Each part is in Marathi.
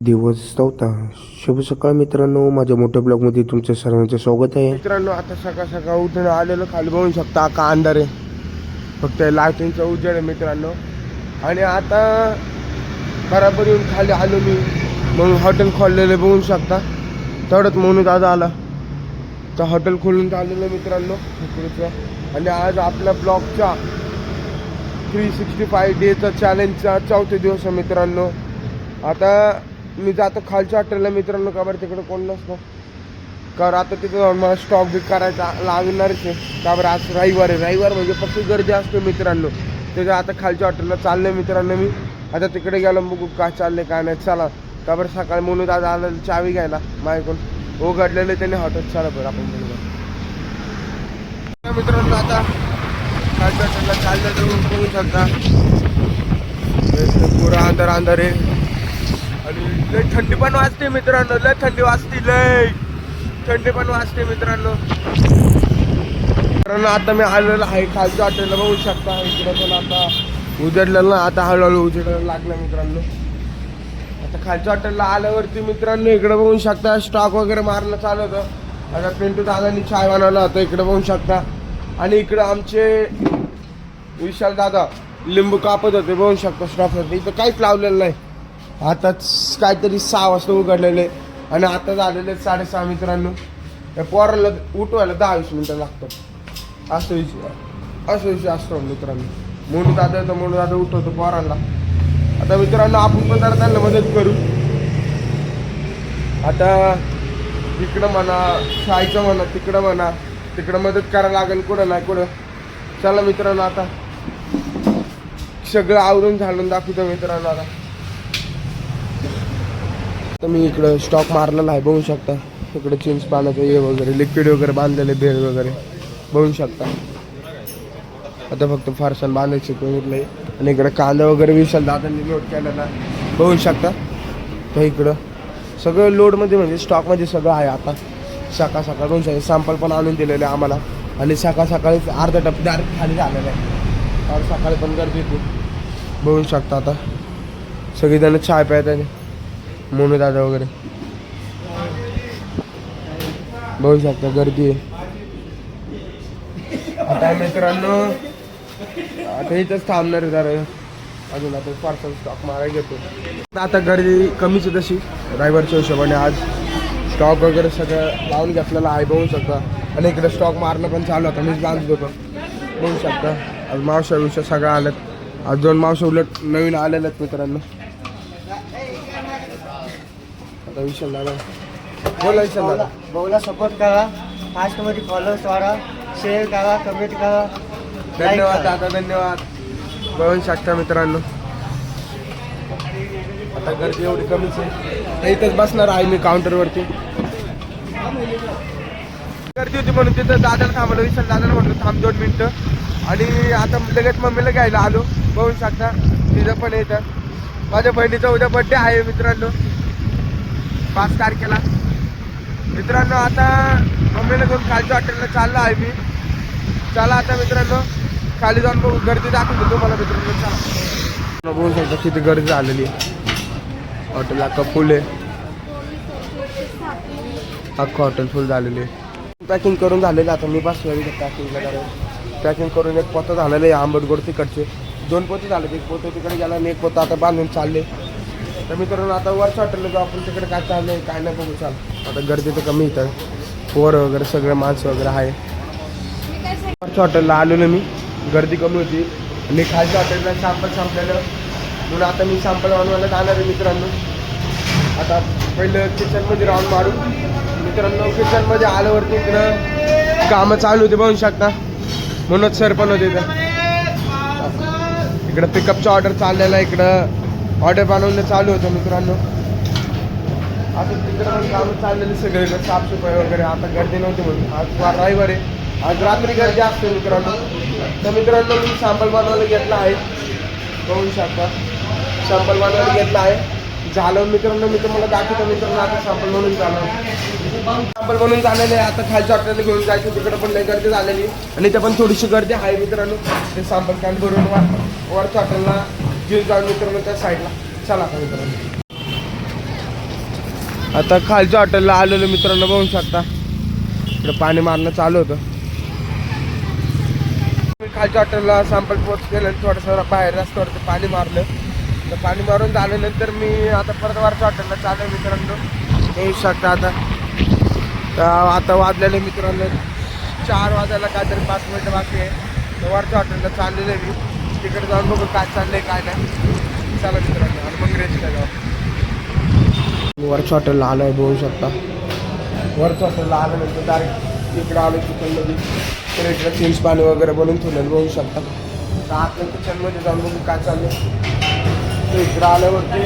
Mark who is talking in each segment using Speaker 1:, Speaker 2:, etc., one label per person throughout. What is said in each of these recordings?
Speaker 1: दिवस चौथा शुभ सकाळ मित्रांनो. माझ्या मोठ्या ब्लॉगमध्ये तुमचं सर्वांचं स्वागत आहे. मित्रांनो आता सकाळ सकाळ उठून आलेलो खाली बघू शकता का अंधार. आहे फक्त लाईटिंगचा उजेड आहे मित्रांनो. आणि आता बराबर येऊन खाली आलो मी. मग हॉटेल खोललेले बघू शकता. तेवढंच म्हणून दादा आला. तर हॉटेल खोलून आलेलं मित्रांनो. आणि आज आपल्या ब्लॉगच्या थ्री सिक्स्टी फाय डेचा चॅलेंजचा चौथे दिवस आहे मित्रांनो. आता मी जातो खालच्या हॉटेलला मित्रांनो का बरं तिकडे कोण नसतं? कारण आता तिथं जाऊन मला स्टॉक बिक करायचा लागणारच आहे. का बरं आज रविवार आहे. रविवार म्हणजे फक्त गर्दी असते मित्रांनो. त्याच्या आता खालच्या हॉटेलला चाललंय मित्रांनो मी. आता तिकडे गेलो बघू काय चाललंय काय नाही. चला. का बरं सकाळी म्हणून आज आलं चावी घ्यायला. माझ्याकडून उघडलेलं त्याने हॉटेल चला बरं आपण बघू मित्रांनो आता खालच्या हॉटेलला चाललं तर बघू शकता. पुरा अंधार अंधार आहे. आणि लय थंडी पण वाजते मित्रांनो लय थंडी वाजते लय. थंडी पण वाजते मित्रांनो. मित्रांनो आता मी आलेलो आहे खालच्या हॉटेलला बघू शकता इकडे पण आता उजडलेलं ना आता हळूहळू उजडायला लागलं मित्रांनो. आता खालच्या हॉटेलला आल्यावरती मित्रांनो इकडे बघू शकता स्टॉक वगैरे मारणं चालू होतं. आता पिंटू दादानी चाय बनवला होता इकडे बघू शकता. आणि इकडे आमचे विशाल दादा लिंबू कापत होते बघू शकता स्टॉकवरती इथं काहीच लावलेलं नाही. आताच काहीतरी सहा वाजता उघडलेले आणि आता झालेले साडेसहा मित्रांनो. पोराला उठवायला दहा वीस मिनटं लागतात. असं विषय असं विषय असतो मित्रांनो. म्हणून दादा तर म्हणून दादा उठवतो पोरांना. आता मित्रांनो आपण पण जरा त्यांना मदत करू. आता इकडं म्हणा शाळेचं म्हणा तिकडं म्हणा तिकडं मदत करायला लागेल कुठं नाही कुठं. चला मित्रांनो आता. सगळं आवरून झाडून दाखवतो मित्रांनो आता. तर मी इकडं स्टॉक मारलेला आहे बघू शकता. इकडे चिंच पाण्याचं हे वगैरे लिक्विड वगैरे बांधलेले बेल वगैरे बघू शकता. आता फक्त फारसान बांधायचे उरले आणि इकडं कांदा वगैरे विशाल दादांनी लोड केलेला आहे. बघू शकता. तर इकडं सगळं लोडमध्ये म्हणजे स्टॉकमध्ये सगळं आहे आता. सकाळ सकाळ बघू शकता सॅम्पल पण आणून दिलेले आहे आम्हाला. आणि सकाळ सकाळी अर्धा टप्पे डायरेक्ट खाली झालेलं आहे. सकाळी पण गर्दी होती. बघू शकता आता. सगळीजण चाय प्यायत आहे. मोनू दादा वगैरे. बघू शकता गर्दी आहे. आता मित्रांनो आता इथंच थांबणार आहे जरा. अजून आता पार्सल स्टॉक मारायला घेतो. आता गर्दी कमीच आहे तशी ड्रायव्हरच्या हिशोबाने आज. स्टॉक वगैरे सगळं लावून घेतलेलं आहे बघू शकता. आणि इकडे स्टॉक मारणं पण चालू होता मीच बांधत होतो बघू शकता. आज मावशा विषय सगळं आल्यात. आज दोन मावशा उलट नवीन आलेले आहेत मित्रांनो. आता विशाल दादा बोला विशाल दादा.
Speaker 2: भाऊला सपोर्ट करा. फास्टमध्ये फॉलोअर्स वाढा. शेअर करा कमेंट करा.
Speaker 1: धन्यवाद. दादा धन्यवाद. बघू शकता मित्रांनो. आता गर्दी एवढी कमीच आहे. इथंच बसणार आहे मी काउंटरवरती गर्दी होती म्हणून तिथं दादाला थांबलो विशाल दादाला म्हटलं थांब दोन मिनिटं. आणि आता लगेच मम्मीला घ्यायला आलो. बघू शकता. तिथं पण येतं माझ्या बहिणीचा उद्या बड्डे आहे मित्रांनो. पाच तारखेला. मित्रांनो आता मम्मीला घेऊन खालच्या हॉटेलला चाललो आहे मी. चला आता मित्रांनो खाली जाऊन बघू. गर्दी दाखवतो तुम्हाला मित्रांनो. चला. बघू शकता किती गर्दी झालेली आहे. हॉटेल अख्खा फुल आहे. अख्खं हॉटेल फुल झालेली आहे. पॅकिंग करून झालेलं आता मी बसलो पॅकिंगला करायला पॅकिंग करून एक पोतं झालेलं आहे. आंबटगोड तिकडचे. दोन पोते झाले एक पोतं तिकडे गेला आणि एक पोतं आता बांधून चालले. तर मित्रांनो आता वरच्या हॉटेलला जाऊ आपण. तिकडे काय चाललंय काय नाही बघू चाल. आता गर्दी तर कमी इथं. पोर वगैरे सगळे माणसं वगैरे आहे. वरच्या हॉटेलला आलेलो मी. गर्दी कमी होती. आणि खालच्या हॉटेलला सॅम्पल संपलेलं. म्हणून आता मी सॅम्पल बनवायला जाणार आहे मित्रांनो. आता पहिलं किचनमध्ये राऊंड मारू. मित्रांनो किचनमध्ये आल्यावरती इकडं कामं चालू होते बघू शकता. म्हणूनच सर पण होते इथं. इकडं पिकअपचा ऑर्डर चाललेला आहे इकडं. ऑर्डर बनवणं चालू होतं मित्रांनो. आता तिकडं पण कामं चाललेली सगळे साफसफाई वगैरे. आता गर्दी नव्हती म्हणून. आज वार रविवार आहे. आज रात्री गर्दी असते मित्रांनो. तर मित्रांनो मी सॅम्पल बनवायला घेतला आहे. बघू शकता. सॅम्पल बनवायला घेतला आहे. झालं मित्रांनो मी तुम्हाला दाखवतो मित्रांनो. आता सॅम्पल बनवून झालं सॅम्पल बनवून झालेलं आहे. आता खालच्या हॉटेलला घेऊन जायचं. तिकडे पण लई गर्दी झालेली आणि इथं पण थोडीशी गर्दी आहे मित्रांनो. ते सॅम्पल कॅन भरून वरच्या हॉटेलला घेऊन जाऊन मित्रांनो त्या साईडला. चला आता मित्रांनो. आता खालच्या हॉटेलला आलेलो मित्रांनो बघू शकता. इकडे पाणी मारणं चालू होतं. खालच्या हॉटेलला सॅम्पल पोस्ट केलं थोडंसं बाहेर रस्त्यावरती पाणी मारलं. तर पाणी मारून झाल्यानंतर मी आता परत वरच्या हॉटेलला चालू मित्रांनो. येऊ शकता आता. तर आता वाजलेले मित्रांनो. चार वाजायला काहीतरी पाच मिनटं बाकी आहे. तर वरच्या हॉटेलला चाललेलं आहे मी. तिकडे जाऊन बघू काय चाललंय काय नाही. चला मित्रांनो आणि मग रेस्ट जाऊ. वरच हॉटेलला आलो आहे बघू शकता. वरच हॉटेलला आल्यानंतर डायरेक्ट इकडे आलो किचनमध्ये तर इकडे चिंच पाणी वगैरे बनवून ठेवलेलं बघू शकता. तर आतल्या किचनमध्ये जाऊन बघू काय चाललं तर इकडं आल्यावरती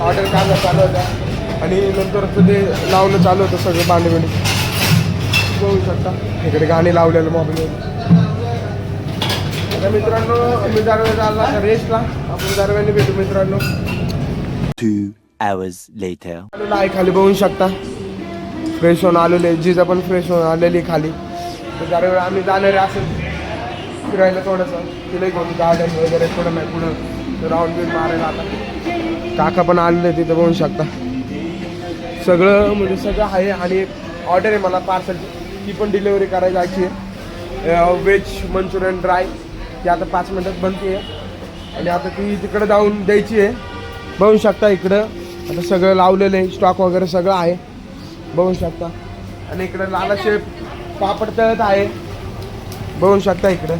Speaker 1: ऑर्डर काढणं चालू होत्या आणि नंतर ते लावणं चालू होतं सगळं भांडे बिंडे बघू शकता. इकडे गाणी लावलेलं मोबाईलवर मित्रांनो मी दरवेळेस आला तर रेस्टला आपण दरवेळेला भेटू मित्रांनो.
Speaker 3: Two hours later.
Speaker 1: आलेलो आहे खाली बघू शकता. फ्रेश होऊन आलेले जिजा पण फ्रेश होऊन आलेली खाली. तर दरवेळी आम्ही जाणार आहे असं फिरायला थोडंसं. तिला घेऊन गार्डन वगैरे थोडं नाही पुढं. राऊंड बिन मारायला आता. काका पण आलेले तिथे बघू शकता. सगळं म्हणजे सगळं आहे आणि ऑर्डर आहे मला पार्सलची ती पण डिलेवरी करायची आहे. व्हेज मंचुरियन ड्राय ती आता पाच मिनटात बनते. आहे आणि आता ती तिकडं जाऊन द्यायची आहे. बघू शकता इकडं. आता सगळं लावलेलं आहे. स्टॉक वगैरे सगळं आहे. बघू शकता. आणि इकडं लाला शेप पापड तळत आहे. बघू शकता इकडं.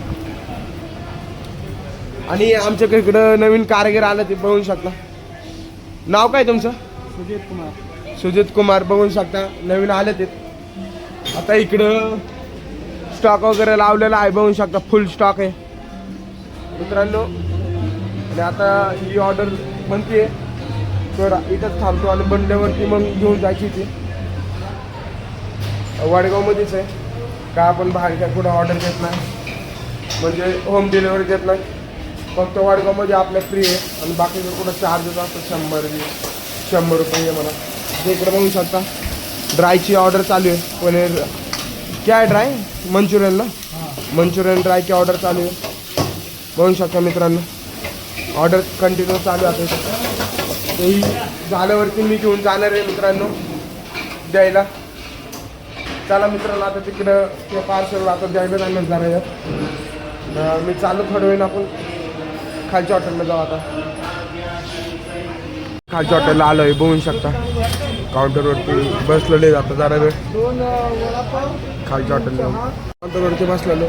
Speaker 1: आणि आमच्याकडे इकडं नवीन कारागीर आलं ते बघू शकता. नाव काय तुमचं?
Speaker 2: सुजित कुमार.
Speaker 1: सुजित कुमार. बघू शकता. नवीन आले ते. आता इकडं स्टॉक वगैरे लावलेला आहे. बघू शकता. फुल स्टॉक आहे. मित्रांनो आणि आता ही ऑर्डर बनते तर इथंच थांबतो आणि बनल्यावरती मग घेऊन जायची ती. वडगावमध्येच आहे. का आपण बाहेर काय कुठं ऑर्डर देत नाही. म्हणजे होम डिलिव्हरी देत नाही. फक्त वडगावमध्ये आपल्या फ्री आहे. आणि बाकीचं कुठं चार्जेस असतो शंभर शंभर रुपये मला ते इकडे बघू शकता ड्रायची ऑर्डर चालू आहे. पनीर काय ड्राय मंचुरियनला? मंचुरियन ड्रायची ऑर्डर चालू आहे. बघू शकता मित्रांनो. ऑर्डर कंटिन्यू चालू आहे तेही झाल्यावरती मी घेऊन जाणार आहे मित्रांनो. द्यायला. चला मित्रांनो आता तिकडं ते पार्सल आता द्यायला जाणार जाणार मी चालू थोडं वेळ आपण खालच्या हॉटेलला जाऊ आता. खालच्या हॉटेलला आलो आहे बघू शकता. काउंटरवरती बसलेले जातं जरा वेळ. खालच्या हॉटेलला काउंटरवरती बसलेलो.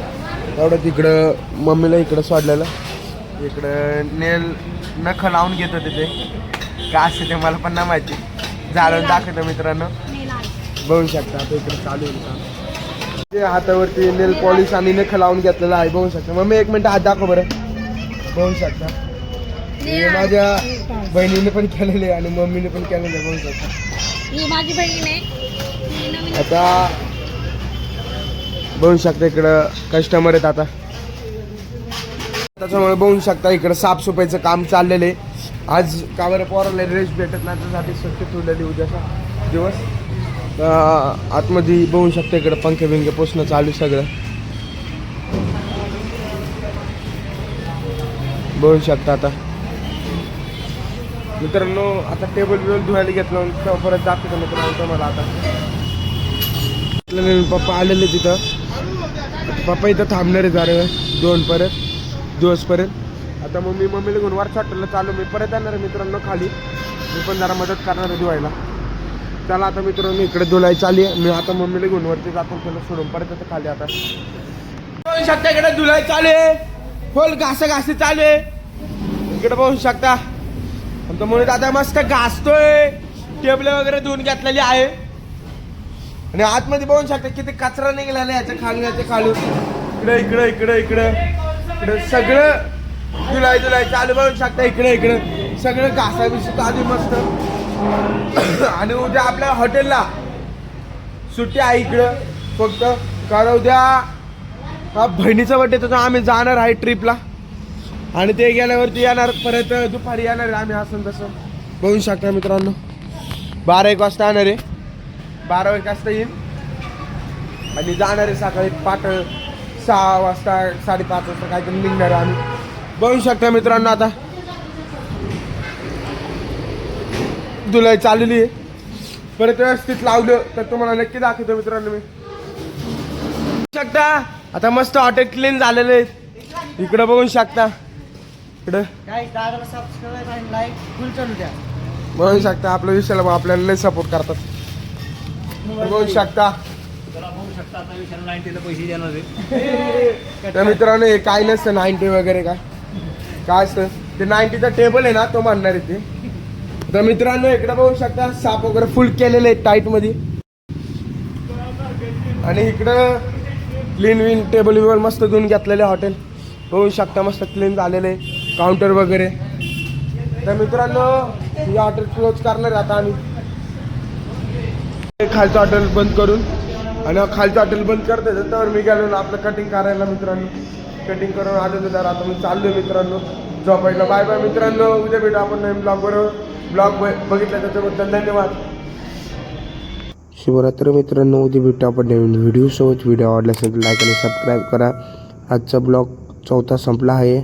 Speaker 1: तेवढं तिकडं मम्मीला इकडं सोडलेलं. इकडं नेल नख लावून घेत होते ते का असते ते मला पण नाही माहिती. झालं दाखवतो मित्रांनो. बघू शकता आता इकडे चालू आहे. ते हातावरती नेल पॉलिश आणि नख लावून घेतलेलं आहे. बघू शकता. मम्मी एक मिनिट हात दाखव बरं. बघू शकता. माझ्या बहिणीने पण केलेले आणि मम्मीने पण केलेले आहे, बघू शकता.
Speaker 4: माझी बहीण
Speaker 1: आता बघू शकता इकडं कस्टमर आहेत आता. त्याच्यामुळे बघू शकता इकडं साफसफाईचं काम चाललेलं आहे. आज का बरं पोराला रेस्ट भेटत नाही त्यासाठी स्वच्छ ठेवलेली उद्याचा दिवस. आतमध्ये बघू शकता इकडं पंखे बिंखे पोसणं चालू आहे सगळं. बघू शकता आता. मित्रांनो आता टेबल बिबल धुवायला घेतलं तेव्हा परत दाखवतो मित्रांनो तुम्हाला आता? पप्पा आलेले तिथं. पप्पा इथं थांबणार आहे जरा दोन परत दिवसपर्यंत आता मग मी मम्मीला घेऊन वर हॉटेलला चालू मी परत येणार आहे मित्रांनो खाली. मी पण जरा मदत करणार आहे धुवायला चला आता मित्रांनो इकडे धुलाई चालली आहे. मी आता मम्मीला घेऊन वरती जातो त्याला सोडून परत येतो खाली आता. बघू शकता इकडे धुलाई चालू आहे. खोल घास घासी चालू आहे. इकडे पाहू शकता. आमचा मुली दादा मस्त घासतोय. टेबल वगैरे धुवून घेतलेली आहे. आणि आतमध्ये बघू शकता किती कचरा निघाला याच्या खाली याच्या खाली. इकडे इकडे इकडे इकडे. इकडे सगळं जुलै जुलै चालू बघू शकता. इकडे इकडे. सगळं घासा बिसू आधी मस्त. आणि उद्या आपल्या हॉटेलला सुट्टी आहे इकडं. फक्त कारण उद्या हा बहिणीचा बड्डे तर आम्ही जाणार आहे ट्रिपला आणि ते गेल्यावरती येणार परत दुपारी येणार आहे आम्ही असं तसं. बघू शकता मित्रांनो. बारा एक वाजता येणार आहे. बारा एक वाजता येईल आणि जाणार आहे सकाळी पाठ सहा वाजता साडेपाच वाजता काहीतरी निघणार आहे आम्ही. बघू शकता मित्रांनो आता. धुलाई चाललेली आहे. परत व्यवस्थित लावलं तर तुम्हाला नक्की दाखवतो मित्रांनो मी. शकता. आता मस्त हॉटेल क्लीन झालेलं आहे. इकडं बघून शकता. इकडं. बघू शकता. आपल्या विषयाला आपल्याला लय सपोर्ट करतात. बघू शकता. तर मित्रांनो हे काय नसतं नाईन्टी वगैरे काय काय असतं? ते नाईन्टीचा टेबल आहे ना तो म्हणणार आहे ते. तर मित्रांनो इकडे बघू शकता साप वगैरे फुल केलेले आहेत टाईटमध्ये. आणि इकडं क्लीन विन टेबल विबल मस्त धुवून घेतलेले हॉटेल बघू शकता मस्त क्लीन झालेले काउंटर वगैरे. तर मित्रांनो हे हॉटेल क्लोज करणार आता आम्ही. खालचं हॉटेल बंद करून आणि खालचं हॉटेल बंद करते तर मी गेलो ना आपलं कटिंग करायला मित्रांनो. कटिंग करून आलेलो तर आता मी चाललो मित्रांनो. झोपायला. बाय बाय मित्रांनो. उद्या भेटू आपण नवीन ब्लॉगवर ब्लॉग बघितला त्याच्याबद्दल धन्यवाद. शिवरात्र मित्रांनो उद्या भेटू आपण नवीन व्हिडिओसोबत व्हिडिओ आवडला असेल तर लाईक आणि सबस्क्राईब करा. आजचा ब्लॉग चौथा संपला आहे.